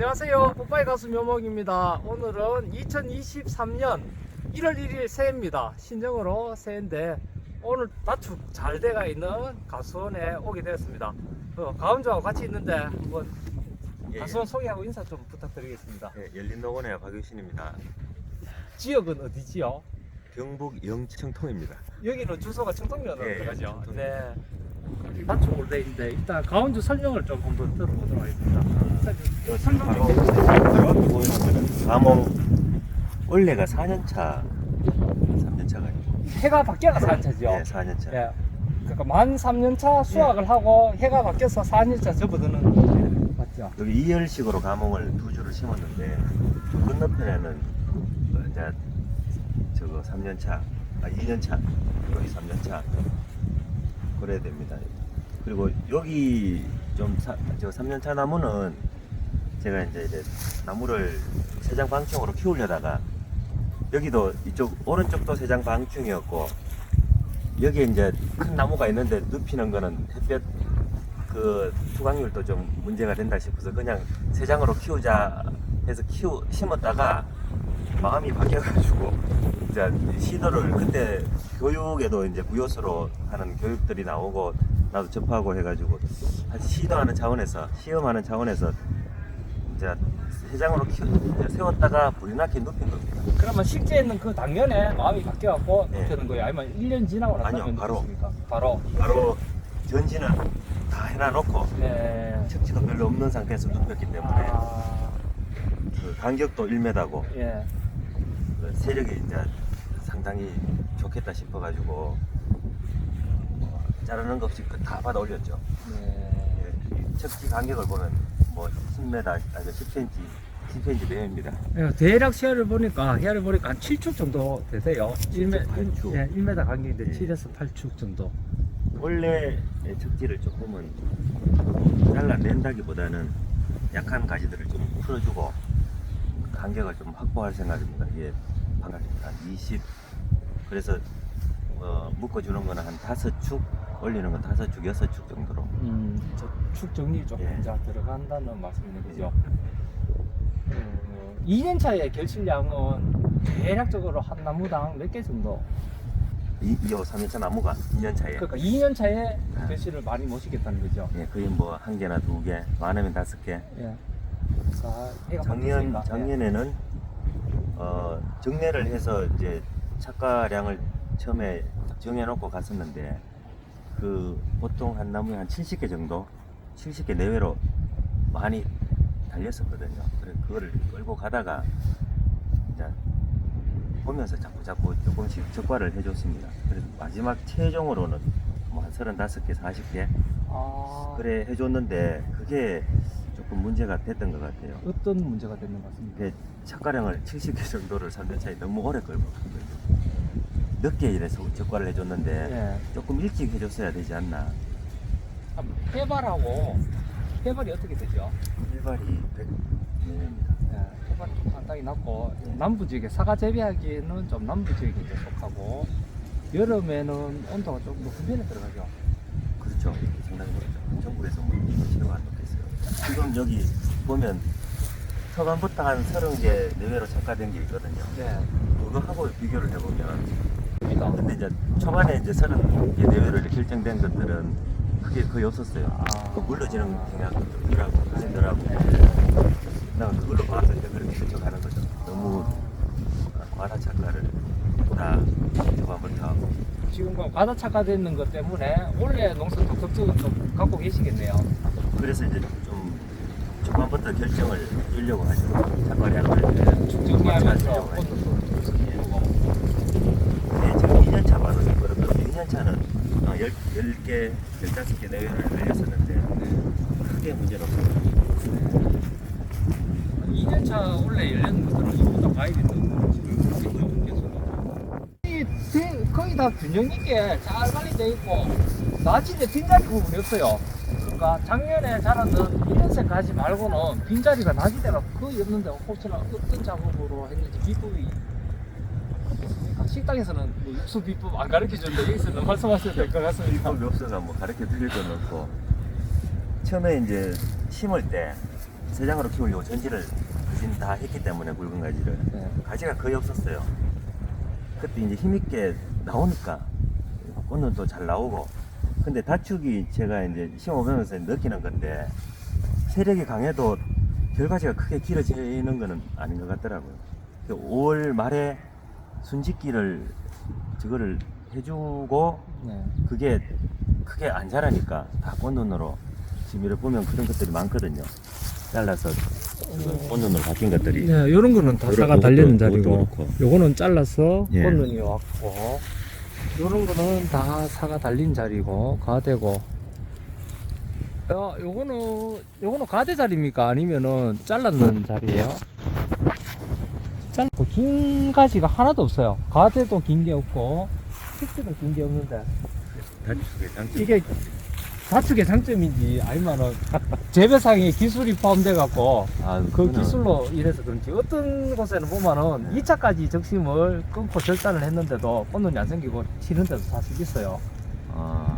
안녕하세요. 뽀빠이 가수 묘목입니다. 오늘은 2023년 1월 1일 새해입니다. 신정으로 새해인데 오늘 다축 잘 돼가 있는 가수원에 오게 되었습니다. 어, 가은주하고 같이 있는데 한번 예, 가수원 소개하고 인사 좀 부탁드리겠습니다. 예, 열린농원의 박유신입니다. 지역은 어디지요? 경북 영청통입니다. 여기는 주소가 청통면으로 예, 들어가죠. 청통. 네. 다축으로 돼 있는데 일단 가은주 설명을 좀 한번 들어보도록 하겠습니다. 설명 바로 거는 감옥 원래가 4년차, 3년차가 아니고 해가 바뀌어가 4년차죠. 예, 4년차. 예. 그러니까 만 3년차 수확을 하고 해가 바뀌어서 4년차 접어드는. 맞죠? 여기 이열식으로 감옥을 두 줄을 심었는데 그 건너편에는 어, 이제 저거 3년차, 아 2년차, 여기 3년차 그래야 됩니다. 그리고 여기 좀저 3년차 나무는 제가 이제, 이제 나무를 세장 방충으로 키우려다가 여기도 이쪽 오른쪽도 세장 방충이었고 여기에 이제 큰 나무가 있는데 눕히는 거는 햇볕 그 투강률도 좀 문제가 된다 싶어서 그냥 세 장으로 키우자 해서 키우 심었다가 마음이 바뀌어가지고 이제 시도를 그때 교육에도 이제 부요소로 하는 교육들이 나오고 나도 접하고 해가지고 한 시도하는 차원에서 시험하는 차원에서 이제 세 장으로 키우 이제 세웠다가 불이 나게 눕힌 겁니다. 그러면 식재는 그 당년에 마음이 바뀌어갖고 네. 그러는 거예요? 아니면 1년 지나고 나서 아니요, 바로. 눕혔습니까? 바로. 바로 전지는 다 해놔놓고 네. 척지도 별로 없는 상태에서 눕혔기 때문에 아, 그 간격도 1m고 예. 그 세력이 이제 상당히 좋겠다 싶어가지고 어, 자르는 것 없이 그다 받아 올렸죠. 네. 예, 이 척지 간격을 보면 뭐 10m 아니 10cm, 10cm 내외입니다. 예, 대략 시야를 보니까 해를 보니까 한 7축 정도 되세요. 1m, 8축. 예, 1m 간격인데 예. 7에서 8축 정도. 원래 척지를 조금은 잘라낸다기보다는 약한 가지들을 좀 풀어주고 간격을 좀 확보할 생각입니다. 방금 한20 그래서 어, 묶어주는 거는 한 다섯 축 올리는 건 다섯 축 여섯 축 정도로 음, 저축 정리 조금 예. 이제 들어간다는 말씀이네, 그죠? 어, 2년 차의 결실량은 대략적으로 한 나무당 몇 개 정도? 이, 이호 3년차 나무가 2년 차에 그러니까 2년 차에 아. 결실을 많이 모시겠다는 거죠. 예, 거의 뭐 한 개나 두 개, 많으면 다섯 개. 예. 자, 해가 작년 바뀌었으니까. 작년에는 어, 정례를 해서 이제 착가량을 처음에 정해놓고 갔었는데 그 보통 한 나무에 한 70개 정도, 70개 내외로 많이 달렸었거든요. 그래 그거를 끌고 가다가 이제 보면서 자꾸 자꾸 조금씩 적과를 해줬습니다. 그래서 마지막 최종으로는 뭐 한 35개, 40개 아, 그래 해줬는데 그게 조금 문제가 됐던 것 같아요. 어떤 문제가 되는 것 같습니까? 이게 착가량을 70개 정도를 3년 차에 너무 오래 끌고 간 거죠. 늦게 이래서 적과를 해줬는데 예. 조금 일찍 해줬어야 되지 않나. 아, 해발하고 해발이 어떻게 되죠? 일발이 100년입니다. 예, 해발이 좀 상당히 낮고 남부 지역에 사과 재배하기에는 좀 남부 지역에 이제 속하고 여름에는 온도가 좀 높은 편에 들어가죠. 그렇죠. 상당히 그렇죠. 전국에서 뭐 안 높겠어요. 지금 여기 보면 초반부터 한 30개 내외로 착가된 게 있거든요. 네. 그거하고 비교를 해보면 입니다. 근데 이제 초반에 이제 30개 내외로 이렇게 결정된 것들은 그게 거의 없었어요. 아. 그 물러지는 덜하고 가시더라고. 난 그걸로 봐서 이제 그렇게 추측하는 거죠. 너무 과다 착가를 다 초반부터 하고. 지금 그 과다 착화되는 것 때문에 원래 농사도 걱정을 좀 갖고 계시겠네요. 그래서 이제 좀 초반부터 결정을 주려고 하죠. 하죠. 키우고. 네, 지금 2년차 바로 그렇고 2년차는 어, 10, 10개, 15개 내외를 달렸었는데 크게 문제는 없어요. 2년차 원래 열리는 것들은 이보다 과일이 너무 지금 이 대- 거의 다 균형 있게 잘 관리되어 있고 낮인데 빈자리 부분이 없어요. 그러니까 작년에 자랐던 1년생 가지 말고는 빈자리가 낮이대가 거의 없는데 혹시나 어떤 작업으로 했는지 비법이 있습니까? 식당에서는 뭐 육수 비법 안 가르쳐 주는데 여기서는 말씀하셔도 될 것 같습니다. 비법이 없어서 뭐 가르쳐 드릴 건 없고 처음에 이제 심을 때 세장으로 키우려고 전지를 거진 다 했기 때문에 굵은 가지를 네. 가지가 거의 없었어요. 그때 이제 힘있게 나오니까 또잘 나오고 근데 다축이 제가 이제 심어보면서 느끼는 건데 세력이 강해도 결과지가 크게 길어지는 거는 아닌 것 같더라고요. 5월 말에 순짓기를 저거를 해주고 네. 그게 크게 안 자라니까 다 꽃눈으로 지금 이렇게 보면 그런 것들이 많거든요. 잘라서 그 꽃눈으로 바뀐 것들이. 네, 이런 거는 다 사가 요것도- 달리는 자리고. 요거는 잘라서 예. 꽃눈이 왔고, 요런 거는 다 사가 달린 자리고, 가대고. 야, 요거는, 요거는 가대 자리입니까? 아니면은 잘랐는 자리예요? 잘고 긴 가지가 하나도 없어요. 가대도 긴 게 없고, fik스도 긴 게 없는데. 이게 다축의 장점인지 아니면은 재배상에 기술이 포함돼 갖고 아, 그 그거는- 기술로 이래서 그런지 어떤 곳에는 보면은 2차까지 적심을 끊고 절단을 했는데도 꽃눈이 안 생기고 치는 데도 사실 있어요. 아,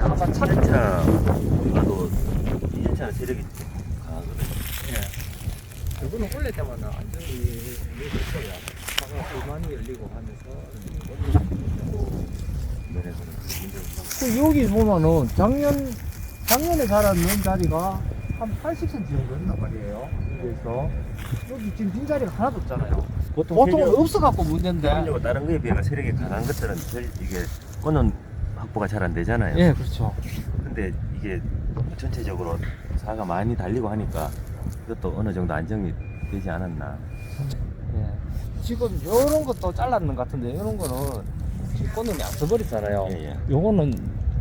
아마 차, 1년차 봐도 2년차는 세력이 좀 강하거든요. 예. 이거는 원래 때마다 안정이 열릴 거야. 차가 불만이 열리고 하면서. 문제가 없는 그 여기 보면은 작년 작년에 자랐는 자리가 한 80cm 정도 했단 말이에요. 그래서 여기 지금 빈 자리가 하나도 없잖아요. 보통 보통 세력- 없어 갖고 문제인데. 그리고 다른 거에 비해 세력이 강한 것들은 별 이게 꽃은 확보가 잘 안 되잖아요. 예, 그렇죠. 근데 이게 전체적으로 사가 많이 달리고 하니까 이것도 어느 정도 안정이 되지 않았나. 예. 지금 요런 것도 잘랐는 것 같은데 요런 거는 꽃눈이 안 써버렸잖아요. 예, 예. 요거는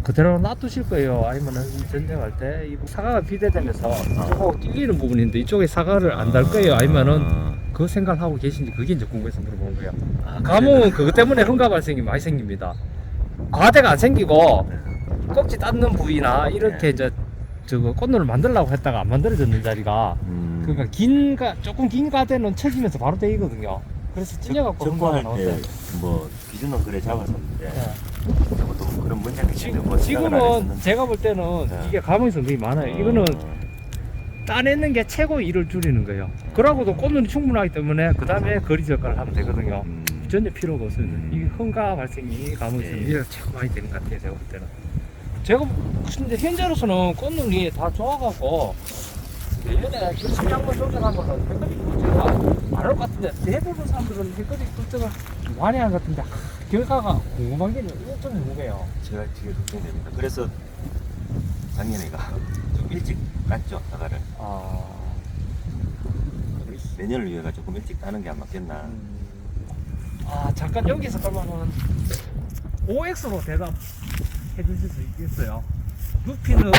그대로 놔두실 거예요. 아니면은 전쟁할 때 이 사과가 비대되면서 저거 찔리는 부분인데 이쪽에 사과를 안 달 거예요. 아니면은 그 생각을 하고 계신지 그게 이제 궁금해서 물어보는 거예요. 아, 감옥은 그것 때문에 흥가 발생이 많이 생깁니다. 과대가 안 생기고 껍질 땄는 부위나 이렇게 네. 이제 저거 꽃눈을 만들려고 했다가 안 만들어졌는 자리가 음, 그러니까 긴가 조금 긴 가대는 쳐지면서 바로 되거든요. 그래서 찔려갖고 흥가가 때. 뭐 기준은 그래 잡았었는데 예. 보통 그런 문제가 지금, 뭐 지금은. 제가 볼 때는 네. 이게 되게 많아요. 이거는 어, 따내는 게 최고 일을 줄이는 거예요. 그러고도 꽃눈이 충분하기 때문에 그 다음에 거리 절가를 하면 되거든요. 음, 전혀 필요가 없습니다. 음. 이게 흥가 발생이 가망성 예. 이게 최고 많이 되는 것 같아요. 제가 볼 때는. 제가 근데 현재로서는 꽃눈이 다 좋아가고 예전에 결승장만 조정하고는 해거리 굴제가 많을 것 같은데 대부분 사람들은 해거리 굴제가 많이 하는 것 같은데 하, 결과가 궁금한 게 좀 궁금해요. 제가 되게 걱정됩니다. 그래서 작년에가 좀 일찍 깠죠 사과를 아. 내년을 위해가 조금 일찍 따는 게 안 맞겠나. 음. 아 잠깐 여기서 그러면은 OX로 대답해 주실 수 있겠어요? 루피는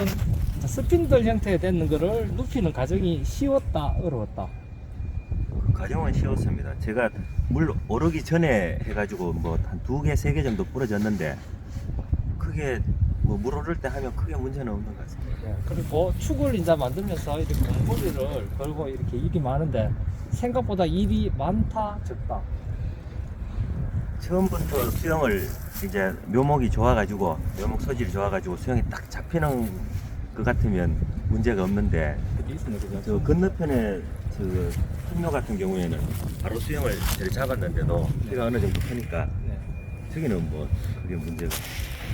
스핀들 형태에 되는 거를 루피는 과정이 쉬웠다 어려웠다 그 과정은 쉬웠습니다. 제가 물 오르기 전에 해가지고 뭐 한 두 개, 세 개 정도 부러졌는데 크게 뭐 물 오를 때 하면 크게 문제는 없는 것 같습니다. 네, 그리고 축을 이제 만들면서 이렇게 공부리를 걸고 이렇게 일이 많은데 생각보다 일이 많다 적다 처음부터 수영을 이제 묘목이 좋아가지고 묘목 소질이 좋아가지고 수영이 딱 잡히는 것 같으면 문제가 없는데? 저 건너편에 저 풍묘 같은 경우에는 바로 수영을 잘 잡았는데도 비가 어느 정도 크니까 네. 저기는 뭐 그게 문제가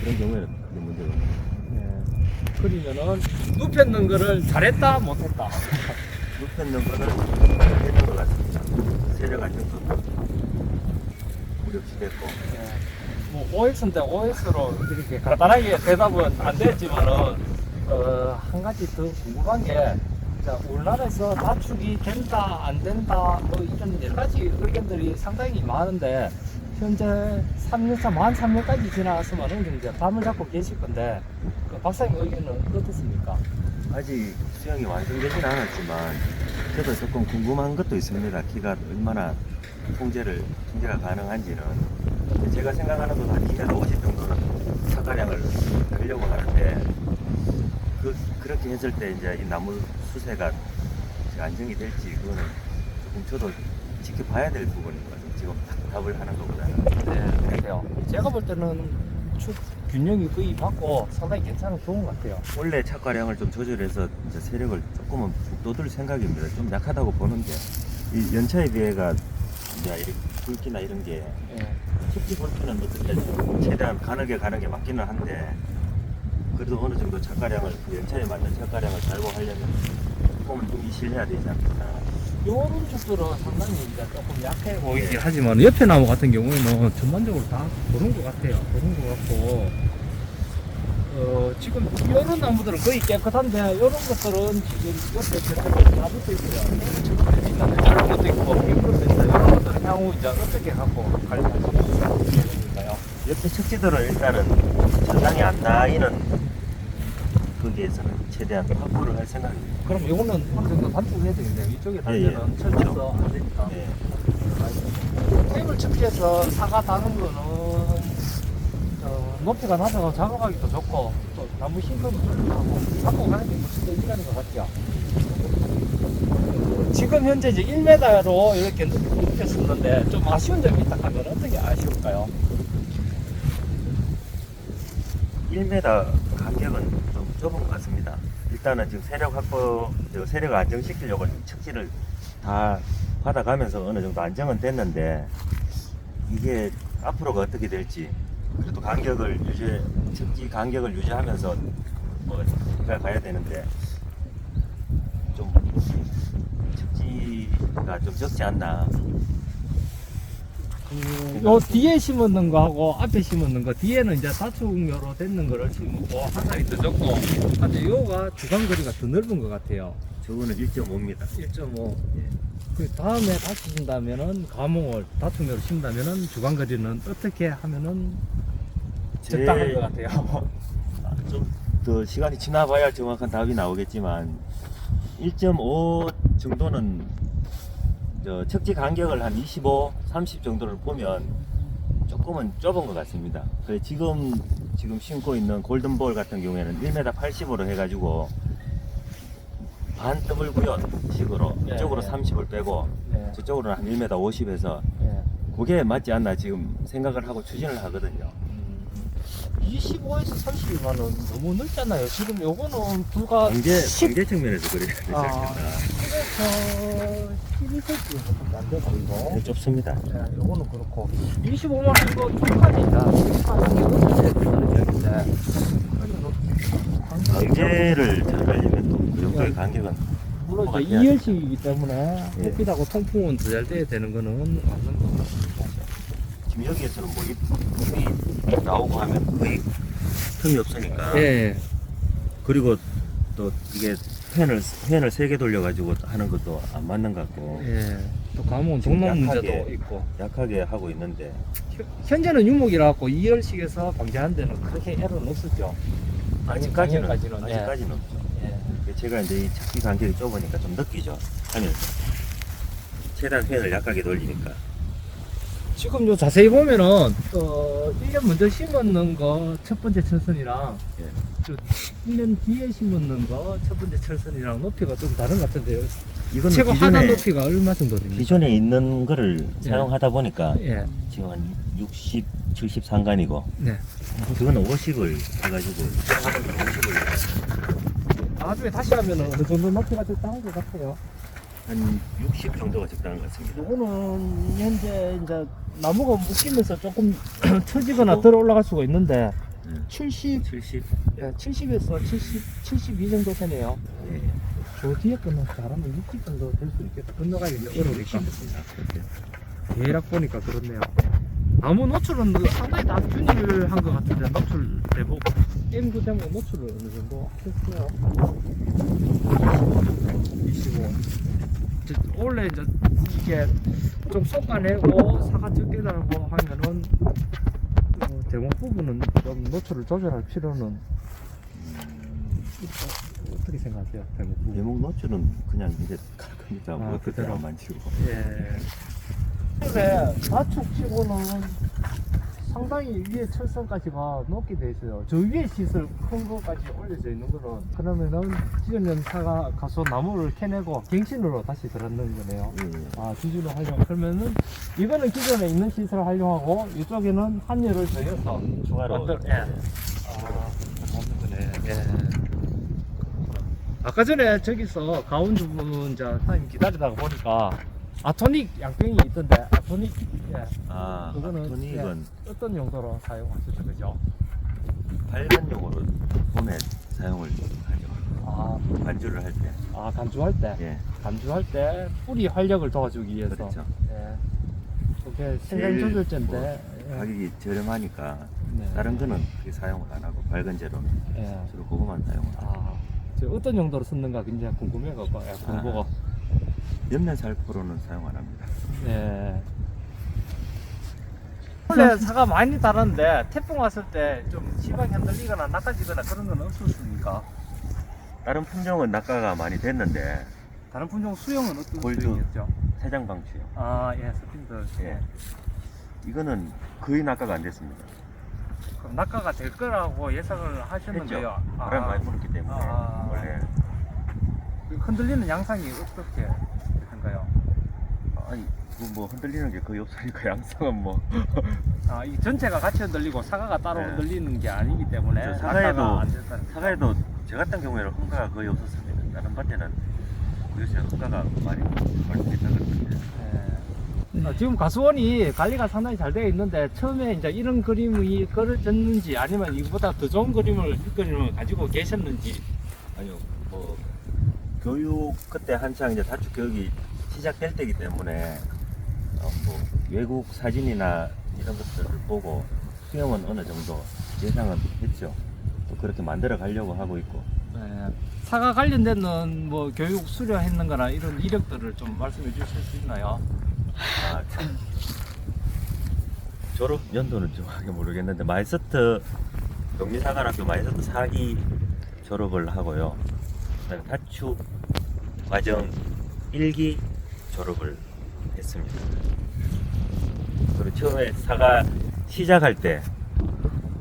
그런 경우에는 그게 문제가 없는 네. 그러면은 눕혔는 거를 잘했다 못했다 눕혔는 잘 했는 것 같습니다. 세력 안정도 무력시 됐고 뭐 OX인데 OX로 이렇게 간단하게 대답은 안 됐지만은 어, 한 가지 더 궁금한 게 자, 우리나라에서 다축이 된다 안 된다 뭐 이런 여러 가지 의견들이 상당히 많은데 현재 3년차 만 3년까지 지나서면은 이제 밤을 잡고 계실 건데 그 박사님 의견은 어떻습니까? 아직 수영이 완성되지는 않았지만 저도 조금 궁금한 것도 있습니다. 키가 얼마나 통제를 통제가 가능한지는 제가 생각하는 건한 2m 50 정도는 사과량을 하려고 하는데 그 그렇게 했을 때 이제 이 나무 수세가 안정이 될지 그거는 조금 저도 지켜봐야 될 부분인 것 같아요. 지금 딱 답을 하는 것보다는 네, 그래요. 제가 볼 때는 축 균형이 거의 받고 상당히 괜찮은 좋은 것 같아요. 원래 착과량을 좀 조절해서 이제 세력을 조금은 북돋을 생각입니다. 좀 약하다고 보는데 이 연차에 비해가 이제 이렇게 굵기나 이런 게 예. 특히 볼트는 어떻게 좀 최대한 가늘게 가늘게 맞기는 한데 그래도 어느 정도 착과량을 그 연차에 맞는 착과량을 달고 하려면 조금 좀 이실해야 되지 않겠나. 요런 축들은 상당히 이제 조금 약해 보이긴 하지만 옆에 나무 같은 경우에는 전반적으로 다 그런 것 같아요. 그런 것 같고 어, 지금 이런 나무들은 거의 깨끗한데 이런 것들은 지금 옆에 계속 다 붙어 있어요. 이런 것도 있고 이런 것도 있어요. 이런 것들은 향후 이제 어떻게 갖고 관리하실까요? 옆에 척지들은 일단은 전당이 안 나이는 거기에서는 최대한 확보를 할 생각입니다. 그럼 이거는 어느 정도 단축해야 되겠네요. 이쪽에 달면은 예. 철쳐서 안 되니까. 네. 테이블 측지에서 사과 다는 거는 어, 높이가 낮아서 작업하기도 좋고 또 나무 심금을 하고 갖고 가는 게더 이기는 것 같죠. 지금 현재 이제 1m로 이렇게 눕혔었는데 좀 아쉬운 점이 있다 하면 어떻게 아쉬울까요? 1m 간격은 좀 좁은 것 같습니다. 일단은 지금 세력 확보, 저 세력을 안정시키려고 척지를 다 받아가면서 어느 정도 안정은 됐는데 이게 앞으로가 어떻게 될지 그래도 간격을 유지, 척지 간격을 유지하면서 뭐 가- 가야 되는데 좀 척지가 좀 적지 않나. 요 뒤에 심었는 거하고 앞에 심었는 거 뒤에는 이제 다축용으로 됐는 거를 심었고 하산이 더 적고 근데 요가 주간 거리가 더 넓은 것 같아요. 저거는 1.5입니다. 1.5. 그 다음에 다시 심다면은 가몽을 다툼으로 심다면은 주간 거리는 어떻게 하면은 적당한 것 같아요. 좀 더 시간이 지나봐야 정확한 답이 나오겠지만 1.5 정도는 저 척지 간격을 한 25, 30 정도를 보면 조금은 좁은 것 같습니다. 그래 지금 지금 신고 있는 골든볼 같은 경우에는 1m 80으로 해가지고 반 더블 구현 식으로 네, 이쪽으로 네. 30을 빼고 네. 저쪽으로는 한 1m 50에서 예. 그게 맞지 않나 지금 생각을 하고 추진을 하거든요. 25에서 30이면은 너무 넓잖아요. 지금 요거는 불과 관계 10, 관계 측면에서 그래야 되지 아. 않겠나. 10에서 12cm 안돼 보이고. 네, 좁습니다. 네, 요거는 그렇고 25만 원 이거 초까지다. 관계를 잘 하려면 또그 정도의 간격은 물론 뭐가 이제 이열식이기 때문에 예. 햇빛하고 통풍은 더잘 돼야 되는 거는 맞는 것 같습니다. 지금 여기에서는 뭐 이, 이 나오고 하면 거의 틈이 없으니까. 예. 그리고 또 이게 팬을 팬을 세 개 돌려가지고 하는 것도 안 맞는 것 같고 예. 또 지금 동남 문제도 약하게 있고. 약하게 하고 있는데 현- 현재는 유목이라 갖고 이열식에서 방지하는 데는 그렇게 애로는 없었죠. 아직까지는 작년까지는, 예. 아직까지는 없죠. 예. 제가 이제 이 찾기 간격이 좁으니까 좀 느끼죠. 하면서 최대한 팬을 약하게 돌리니까. 지금 요 자세히 보면은 어 1년 먼저 심었는 거 첫 번째 철선이랑 예. 저 1년 뒤에 심었는 거 첫 번째 철선이랑 높이가 좀 다른 것 같은데요. 이거는 최고 기존에 하단 높이가 얼마 정도 됩니까? 기존에 있는 거를 예. 사용하다 보니까 예. 지금 한 60, 70 상간이고 네. 그거는 50을 해가지고 사용하는 건 50을 나중에 다시 하면은 어느 정도 높이가 적당한 것 같아요. 한 60 정도가 적당한 것 같습니다. 요거는 현재 이제 나무가 묶이면서 조금 처지거나 어? 들어 올라갈 수가 있는데 음. 70, 70. 예, 70에서 70, 72 정도 되네요. 예. 저 뒤에 거는 잘하면 60 정도 될 수 있겠다. 건너가기 어려우니까. 대략 보니까 그렇네요. 나무 노출은 그 상당히 다 균일한 것 같은데 노출 대부분 게임도 노출을 어느 정도 했어요. 25. 원래 이제 이게 좀 솎아내고 사과 적게 달고 하면은 어, 대목 부분은 좀 노출을 조절할 필요는 있다. 어떻게 생각하세요? 대목 부분? 대목 노출은 그냥 이제 가끔이다 아, 뭐 그대로. 그대로 만지고 예. 그래, 가축 치고는 상당히 위에 철선까지가 높게 돼 있어요. 저 위에 시설 큰 거까지 올려져 있는 거는 그러면은 지전 연사가 가서 나무를 캐내고 갱신으로 다시 들었는 거네요. 예. 아, 기준을 활용. 그러면은 이거는 기존에 있는 시설을 활용하고 이쪽에는 한열을 더해서 추가로 만들. 예. 아, 맞는 거네. 예. 아까 전에 저기서 가운데 부분 이제 사장님 기다리다가 보니까 아토닉 양평이 있던데 아토닉 예. 아, 그거는 토닉은 어떤 용도로 사용하셨죠, 그죠? 발간용으로 봄에 사용을 하죠. 아, 관주를 할 때. 아 간주할 때, 예. 간주할 때 뿌리 활력을 도와주기 위해서. 그렇죠. 예. 그게 생산 제일 조절제인데. 예. 가격이 저렴하니까 네. 다른 거는 그렇게 사용을 안 하고 밝은 재료는 예. 주로 그거만 사용을 하고 아, 저 어떤 용도로 쓰는가 굉장히 궁금해갖고 예, 아. 공보고. 옆면 살포로는 사용 안 합니다. 예. 원래 사가 많이 다른데 태풍 왔을 때 좀 심하게 흔들리거나 낚아지거나 그런 건 없었습니까? 다른 품종은 낙가가 많이 됐는데 다른 품종 수용은 어떤 골드. 수용이었죠? 세장 방치요. 아, 예, 스핀들. 예. 이거는 거의 낙가가 안 됐습니다. 그럼 낙하가 될 거라고 예상을 하셨는데요. 바람 많이 불었기 때문에 아. 원래 그 흔들리는 양상이 어떻게 한가요? 아니 그뭐 흔들리는 게 거의 없으니까 양상은 뭐 아, 이 전체가 같이 흔들리고 사과가 따로 네. 흔들리는 게 아니기 때문에 저 사과에도- 안 됐다는 사과에도 저 같은 경우에는 흥가가 거의 없었습니다. 다른 밭에는 요새 흥가가 많이 발생했다 그러는데 어, 지금 가수원이 관리가 상당히 잘 되어 있는데 처음에 이제 이런 그림이 그려졌는지 아니면 이보다 더 좋은 그림을 이 그림을 가지고 계셨는지 아니요 뭐 교육 그때 한창 이제 다축 교육이 시작될 때이기 때문에 어, 뭐 외국 사진이나 이런 것들을 보고 수영은 어느 정도 예상은 했죠. 또 그렇게 만들어 가려고 하고 있고 네. 사과 관련된 뭐 교육 수료했는 거나 이런 이력들을 좀 말씀해 주실 수 있나요? 아, 참. 졸업 연도는 정확하게 모르겠는데 마이스트 경미사관학교 마이스트 4기 졸업을 하고요. 그다음에 다축 과정 1기 졸업을 했습니다. 그리고 처음에 사과 시작할 때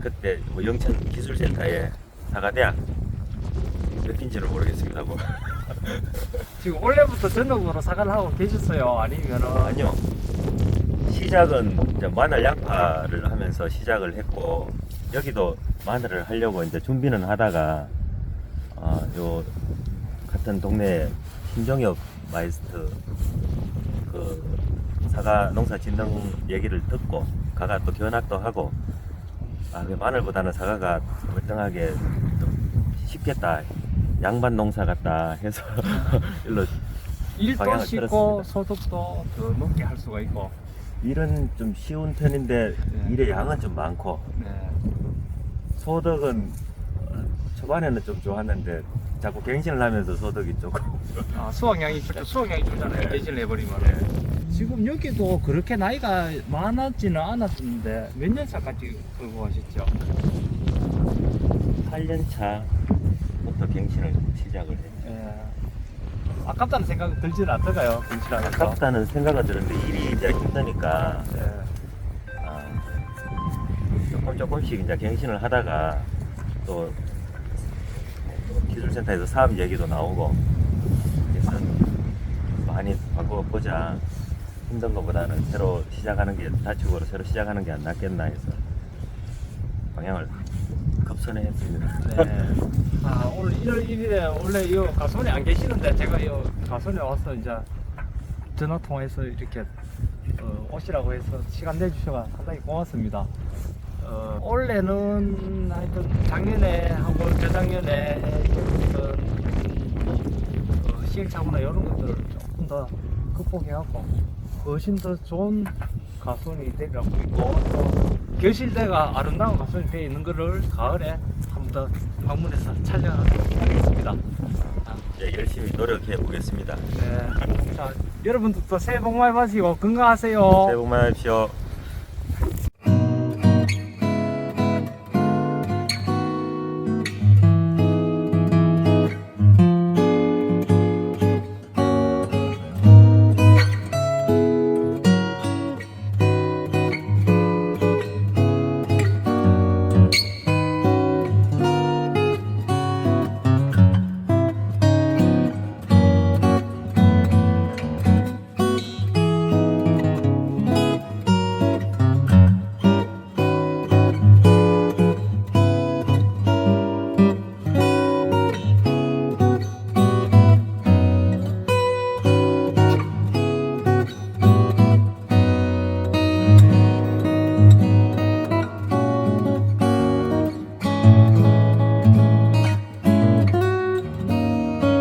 그때 뭐 영천 기술센터에 사과대학 몇 인지를 모르겠습니다. 뭐. 지금 올해부터 전업으로 사과를 하고 계셨어요? 아니면은 아니요. 시작은 이제 마늘 양파를 하면서 시작을 했고 여기도 마늘을 하려고 이제 준비는 하다가 어, 요 같은 동네 신정엽 마이스트 그 사과 농사 짓는 얘기를 듣고 가가 또 견학도 하고 아, 그 마늘보다는 사과가 월등하게 좀 쉽겠다 양반 농사 같다 해서 일로 일도 방향을 쉽고. 소득도 더 높게 할 수가 있고 일은 좀 쉬운 편인데 네. 일의 양은 좀 많고 네. 소득은 어, 초반에는 좀 좋았는데 자꾸 갱신을 하면서 소득이 조금 아, 수확량이 줄 수확량이 줄잖아요. 네. 대신을 해버리면. 지금 여기도 그렇게 나이가 많았지는 않았는데 몇 년 차까지 끌고 가셨죠? 8년 차부터 갱신을 시작을 했죠. 예. 아깝다는 생각이 들지는 않던가요? 갱신하면서. 아깝다는 생각은 드는데 일이 이제 힘드니까 예. 아, 조금 조금씩 이제 갱신을 하다가 또 기술센터에서 사업 얘기도 나오고 그래서 많이 바꿔보자 힘든 것보다는 새로 시작하는 게 다축으로 새로 시작하는 게 안 낫겠나 해서 방향을 급선회 했습니다. 네. 아, 오늘 1월 1일에 원래 이 가수원에 안 계시는데 제가 이 가수원에 와서 이제 전화 통화해서 이렇게 어, 오시라고 해서 시간 내주셔서 상당히 고맙습니다. 어, 올해는 하여튼 작년에 하고 저작년에 겪었던 어, 시행착오나 이런 것들을 조금 더 극복해갖고 훨씬 더 좋은 가수원이 되고 있고 또 교실대가 아름다운 가수원이 되어 있는 것을 가을에 한 번 더 방문해서 촬영하도록 하겠습니다. 이제 열심히 노력해 보겠습니다. 네. 자, 여러분들도 새해 복 많이 받으시고 건강하세요. 새해 복 많이 하십시오.